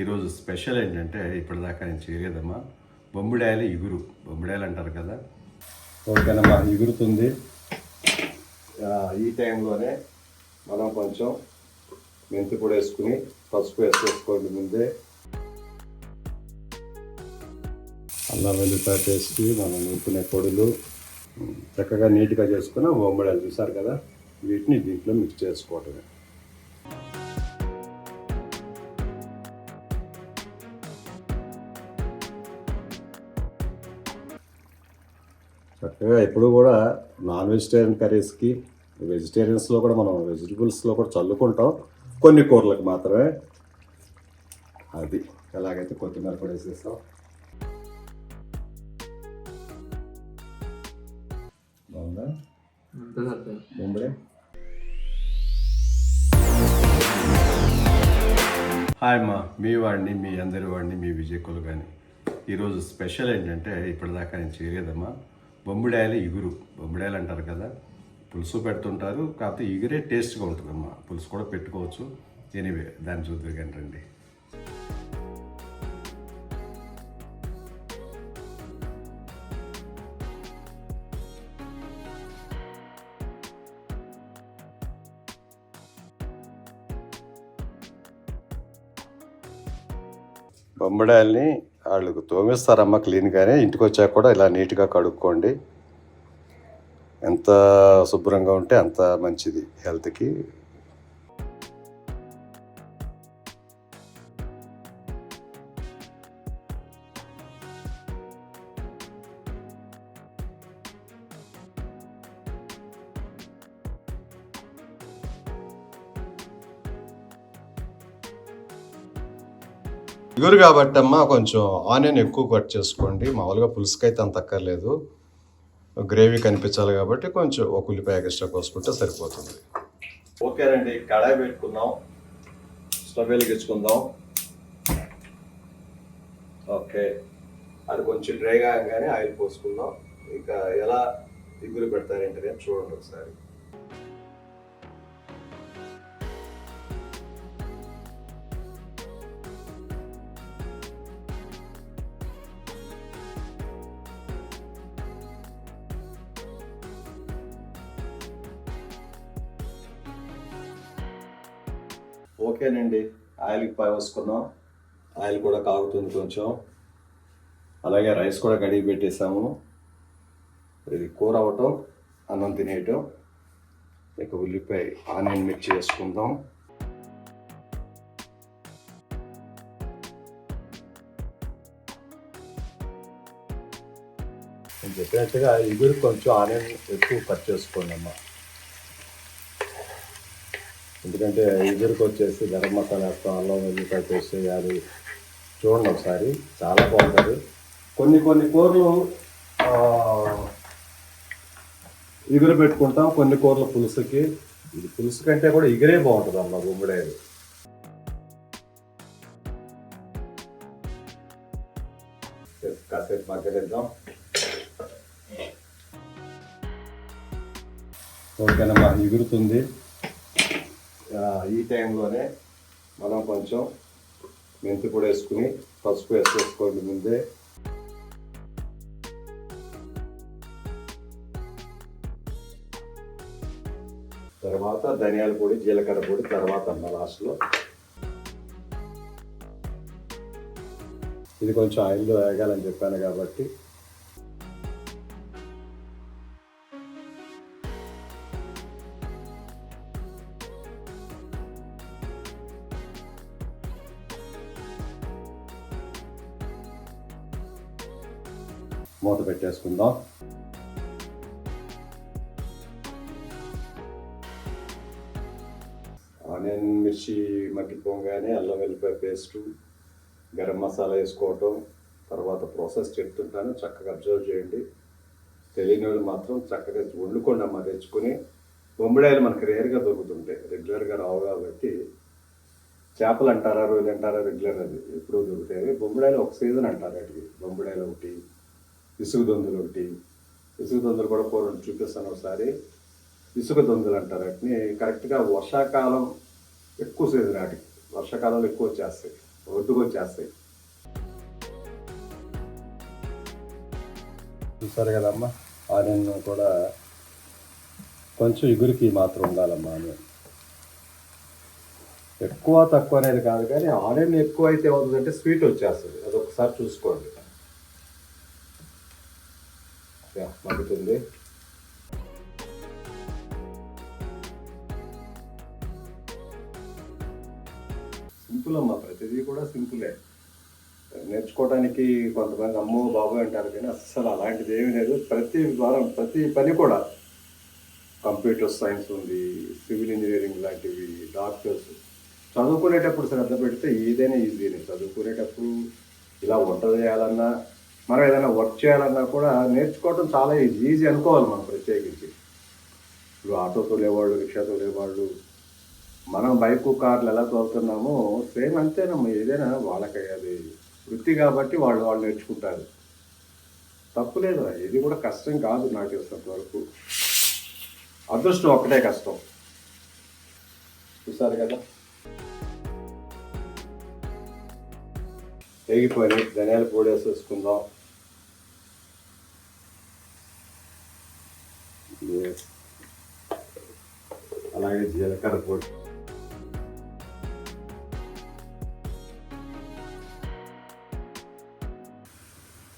ఈరోజు స్పెషల్ ఏంటంటే ఇప్పటిదాకా నేను చేయలేదమ్మా. బొమ్మిడాయలు ఇగురు. బొమ్మిడాయలు అంటారు కదా. ఓకేనమ్మా ఇగురుతుంది. ఈ టైంలోనే మనం కొంచెం మెంతి పొడి వేసుకుని పసుపు వేసేసుకోండి ముందే. అల్లం వెల్లిపాయ పేస్ట్ మనం నూపుకునే పొడులు. చక్కగా నీట్గా చేసుకుని బొమ్మిడాయలు చూసారు కదా? వీటిని దీంట్లో మిక్స్ చేసుకోవటమే. చక్కగా ఎప్పుడు కూడా నాన్ వెజిటేరియన్ కర్రీస్కి వెజిటేరియన్స్లో కూడా మనం వెజిటబుల్స్లో కూడా చల్లుకుంటాం. కొన్ని కూరలకు మాత్రమే. అది ఎలాగైతే కొత్తిమీర కూడా వేసేస్తాం. బాగుందా? హాయ్ అమ్మా. మీ వాడిని మీ అందరి వాడిని మీ విజయ్ కులు కానీ ఈరోజు స్పెషల్ ఏంటంటే ఇప్పటిదాకా నేను చేయలేదమ్మా. బొమ్మిడాయలు ఇగురు. బొమ్మిడాయలు అంటారు కదా పులుసు పెడుతుంటారు కాకపోతే ఇగురే టేస్ట్గా ఉంటుందమ్మా పులుసు కూడా పెట్టుకోవచ్చు. ఎనీవే దాన్ని చూద్దరు కానీ రండి. బొమ్మడాయల్ని వాళ్ళకు తోమేస్తారమ్మ క్లీన్గానే. ఇంటికి వచ్చాక కూడా ఇలా నీట్గా కడుక్కోండి. ఎంత శుభ్రంగా ఉంటే అంత మంచిది హెల్త్కి. ప్యూర్ కాబట్టి అమ్మ కొంచెం ఆనియన్ ఎక్కువ కట్ చేసుకోండి. మామూలుగా పులుసుకి అయితే అంత అక్కర్లేదు. గ్రేవీ కనిపించాలి కాబట్టి కొంచెం ఒక ఉల్లిపాయ ఎక్స్ట్రా కోసుకుంటే సరిపోతుంది. ఓకేనండి కడాయి పెట్టుకుందాం. స్టవ్ వెలిగించుకుందాం. ఓకే. అది కొంచెం డ్రై కాగానే ఆయిల్ పోసుకుందాం. ఇంకా ఎలా ఇగురు పెడతారంటే చూడండి ఒకసారి. ఓకేనండి. ఆయిల్కి పై వేసుకుందాం ఆయిల్ కూడా కాగుతుంది కొంచెం. అలాగే రైస్ కూడా కడిగి పెట్టేసాము. ఇది కూర అవటం అన్నం తినేయటం ఇక ఉల్లిపాయ ఆనియన్ మిర్చి వేసుకుందాం నేను చెప్పినట్టుగా ఇగురు కొంచెం ఆనియన్ ఎక్కువ కట్ చేసుకోండి అమ్మా. ఎందుకంటే ఇద్దరికి వచ్చేసి గరం మసాలా వేస్తాం అల్లం వెల్లిపాయ పేస్ట్ వేయాలి చూడండి ఒకసారి చాలా బాగుంటుంది. కొన్ని కొన్ని కూరలు ఇగురు పెట్టుకుంటాం కొన్ని కూరలు పులుసుకి. ఇది పులుసు కంటే కూడా ఇగురే బాగుంటుంది అమ్మ గుమ్మడేది కాసేపు మగ్గనిద్దాం ఓకేనమ్మా ఎగురుతుంది ఈ టైంలోనే మనం కొంచెం మెంతి పొడి వేసుకుని పసుపు వేసేసుకోండి ముందే. తర్వాత ధనియాల పొడి జీలకర్ర పొడి తర్వాత అన్న లాస్ట్లో. ఇది కొంచెం ఆయిల్లో వేగాలని చెప్పాను కాబట్టి మూత పెట్టేసుకుందాం. ఆనియన్ మిర్చి మగ్గిపోగానే అల్లం వెల్లిపాయ పేస్టు గరం మసాలా వేసుకోవటం తర్వాత ప్రాసెస్ చెప్తుంటాను చక్కగా అబ్జర్వ్ చేయండి. తెలియని వాళ్ళు మాత్రం చక్కగా వండుకోండి అమ్మ తెచ్చుకొని. బొమ్మిడాయలు మనకి రేర్గా దొరుకుతుంటాయి రెగ్యులర్గా రావు కాబట్టి. చేపలు అంటారా రోజు అంటారా రెగ్యులర్ అది ఎప్పుడూ దొరుకుతాయి. బొమ్మిడాయలు ఒక సీజన్ అంటారు వాటికి బొమ్మిడాయలు ఒకటి. ఇసుక దొందులు ఒకటి. ఇసుక దొందులు కూడా పూర్వం చూపిస్తాను ఒకసారి. ఇసుక దొందులు అంటారు వాటిని. కరెక్ట్గా వర్షాకాలం ఎక్కువ సీజన్ వాటికి వర్షాకాలంలో ఎక్కువ వచ్చేస్తాయి. ఒడ్డుకు వచ్చేస్తాయి. చూసారు కదమ్మా? ఆనియన్ కూడా కొంచెం ఇగురికి మాత్రం ఉండాలమ్మా ఆనియన్. ఎక్కువ తక్కువ అనేది కాదు కానీ ఆనియన్ ఎక్కువ అయితే అవుతుందంటే స్వీట్ వచ్చేస్తుంది. అది ఒకసారి చూసుకోండి. యా, సింపుల్ అమ్మా ప్రతిదీ కూడా సింపులే నేర్చుకోవడానికి కొంతమంది అమ్మో బాబోయ్ అంటారు కానీ అస్సలు అలాంటిది ఏమీ లేదు. ప్రతి వారం ప్రతి పని కూడా కంప్యూటర్ సైన్స్ ఉంది సివిల్ ఇంజనీరింగ్ లాంటివి డాక్టర్స్. చదువుకునేటప్పుడు శ్రద్ధ పెడితే ఏదైనా ఈజీనే చదువుకునేటప్పుడు ఇలా వంట చేయాలన్నా మనం ఏదైనా వర్క్ చేయాలన్నా కూడా నేర్చుకోవడం చాలా ఈజీ అనుకోవాలి మనం ప్రత్యేకించి. ఇప్పుడు ఆటో తోలేవాళ్ళు రిక్షా తోలేవాళ్ళు మనం బైక్ కార్లు ఎలా తోలుతున్నామో సేమ్ అంతేనమ్మా. ఏదైనా వాళ్ళకి అది వృత్తి కాబట్టి వాళ్ళు వాళ్ళు నేర్చుకుంటారు. తప్పులేదు ఇది కూడా కష్టం కాదు నాకు తెలిసినంత వరకు. అదృష్టం ఒక్కటే కష్టం. చూసారు కదా? తెగిపోయి ధనియాల పొడి వేసేసుకుందాం. అలాగే జీలకర్ర పొడి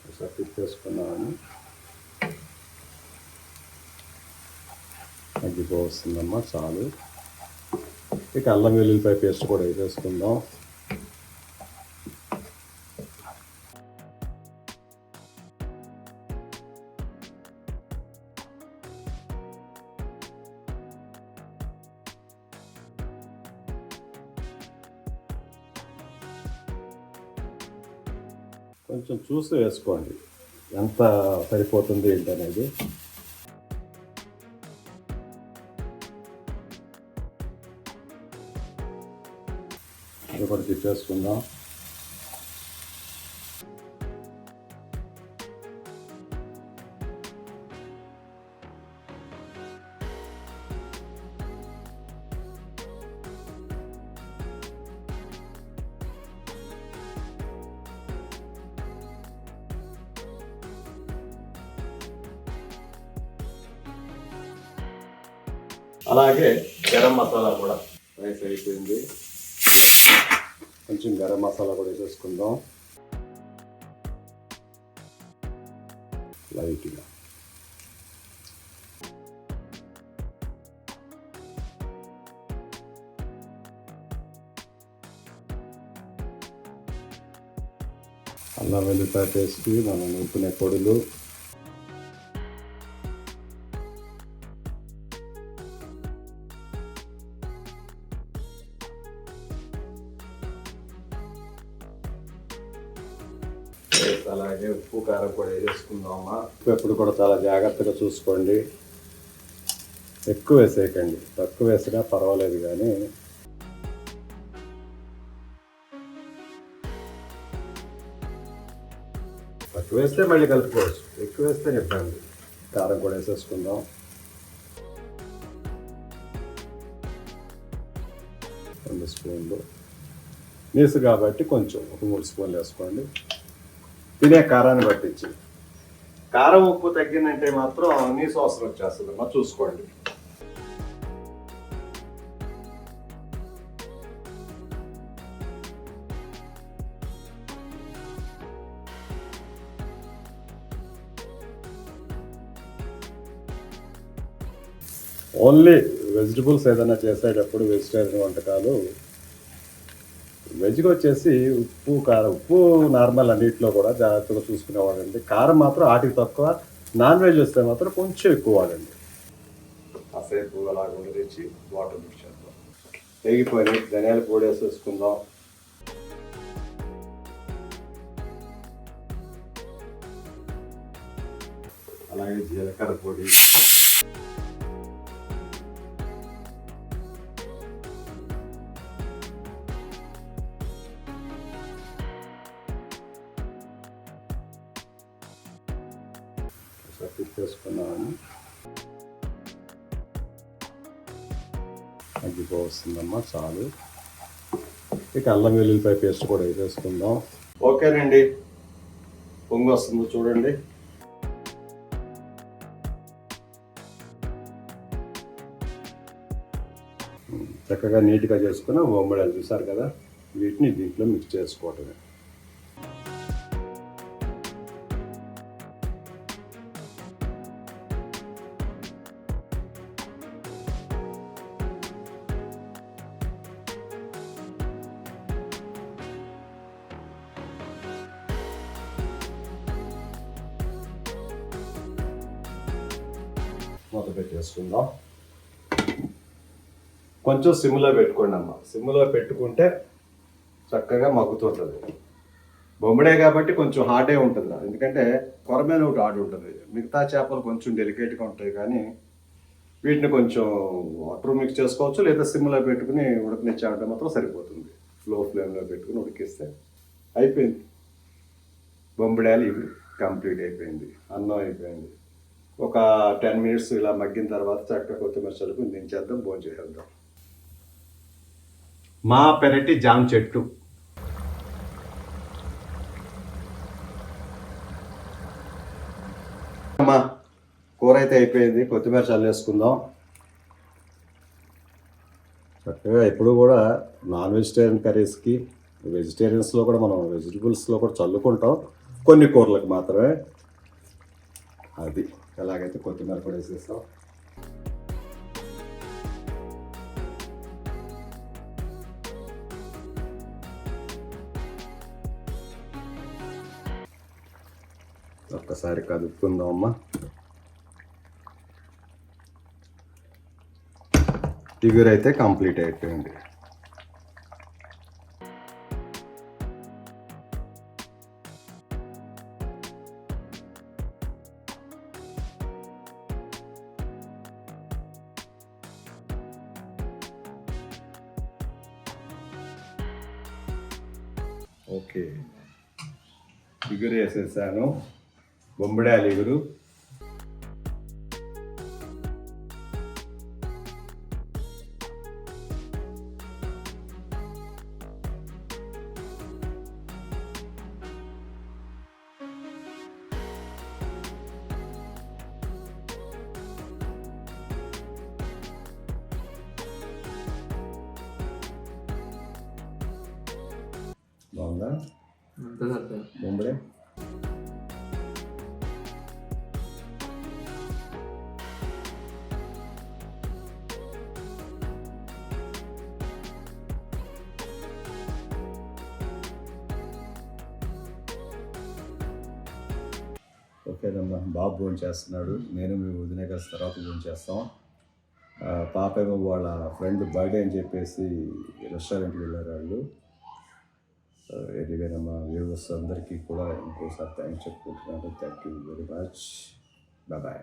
ఒకసారి తిప్పేసుకున్నామని తగ్గిపోతుందమ్మా చాలు ఇక అల్లం వెల్లుల్లిపాయ పేస్ట్ కూడా వేసేసుకుందాం చూసి వేసుకోండి. ఎంత సరిపోతుంది ఏంటనేది. ఇది కూడా తిప్పేసుకుందాం అలాగే గరం మసాలా కూడా. రైస్ అయిపోయింది. కొంచెం గరం మసాలా కూడా వేసేసుకుందాం. లైట్గా. అల్లం వెల్లిపాయ పేస్ట్ మనం నూపునే పొడులు కూడా ఎప్పుడు కూడా చాలా జాగ్రత్తగా చూసుకోండి. ఎక్కువ వేసేయకండి. తక్కువ వేసినా పర్వాలేదు కానీ. తక్కువ వేస్తే మళ్ళీ కలుపుకోవచ్చు. ఎక్కువ వేస్తే ఇబ్బంది. కారం కూడా వేసేసుకుందాం. రెండు స్పూన్లు. నీసు కాబట్టి కొంచెం ఒక మూడు స్పూన్లు వేసుకోండి. తినే కారాన్ని పట్టించి కారం ఉప్పు తగ్గిందంటే మాత్రం నీసు అవసరం వచ్చేస్తుంది. మరి చూసుకోండి. ఓన్లీ వెజిటబుల్స్ ఏదైనా చేసేటప్పుడు వెజిటేరియన్ వంటకాలు వెజ్కి వచ్చేసి ఉప్పు కారం ఉప్పు నార్మల్ అన్నింటిలో కూడా జాగ్రత్తగా చూసుకునే వాడండి కారం మాత్రం ఆటికి తక్కువ నాన్ వెజ్ వస్తే మాత్రం కొంచెం ఎక్కువ వాడండి. కాసేపు అలాగ ఉండదిచ్చి వాటర్ మిక్స్ చేద్దాం. తెగిపోయి ధనియాల పొడి వేసేసుకుందాం. అలాగే జీలకర్ర పొడి. తగ్గిపోతుందమ్మా చాలు. ఇక అల్లం వెల్లుల్లిపాయ పేస్ట్ కూడా వేసేసుకుందాం. ఓకేనండి. పొంగు వస్తుంది చూడండి. చక్కగా నీట్గా చేసుకుని బొమ్మడాలు చూసారు కదా? వీటిని దీంట్లో మిక్స్ చేసుకోవటమే. మూత పెట్టేసుకుందాం. కొంచెం సిమ్లో పెట్టుకోండి అమ్మ. సిమ్లో పెట్టుకుంటే చక్కగా మగ్గుతుంటుంది. బొమ్మడే కాబట్టి కొంచెం హార్డే ఉంటుంది ఎందుకంటే కొర మీద ఒకటి హార్డ్ ఉంటుంది. మిగతా చేపలు కొంచెం డెలికేట్గా ఉంటాయి కానీ వీటిని కొంచెం వాటర్ మిక్స్ చేసుకోవచ్చు లేదా సిమ్లో పెట్టుకుని ఉడకనిచ్చామంటే మాత్రం సరిపోతుంది. లో ఫ్లేమ్లో పెట్టుకుని ఉడికిస్తే అయిపోయింది. బొంబడాలు ఇవి కంప్లీట్ అయిపోయింది. అన్నం అయిపోయింది. ఒక టెన్ మినిట్స్ ఇలా మగ్గిన తర్వాత చక్కగా కొత్తిమీర చల్లుకుని దించేద్దాం భోజనం చేసేద్దాం మా పెరటి జామ చెట్టు. అమ్మా కూర అయితే అయిపోయింది కొత్తిమీర చల్లేసుకుందాం. చక్కగా ఎప్పుడు కూడా నాన్ వెజిటేరియన్ కర్రీస్కి వెజిటేరియన్స్లో కూడా మనం వెజిటబుల్స్లో కూడా చల్లుకుంటాం. కొన్ని కూరలకు మాత్రమే. అది. ఎలాగైతే కొత్తిమీర కూడా వేసేస్తాం ఒక్కసారి కదుపుకుందాం అమ్మా ఫిగర్ అయితే కంప్లీట్ అయిపోయింది. ఓకే. ఇగురు వేసేసాను బొంబడాలు ఇగురు బాగుందా బొంబడే ఓకేనమ్మా బాబు భోజనం చేస్తున్నాడు. నేను మీ వదిన కలిసి తర్వాత భోజనం చేస్తాం. ఆ, పాప ఏమో వాళ్ళ ఫ్రెండ్ బర్త్డే అని చెప్పేసి రెస్టారెంట్కి వెళ్ళారు వాళ్ళు. ఎదిగైన మా వ్యూవర్స్ అందరికీ కూడా ఇంకోసారి థ్యాంక్స్ చెప్పుకుంటున్నాను. Thank you very much bye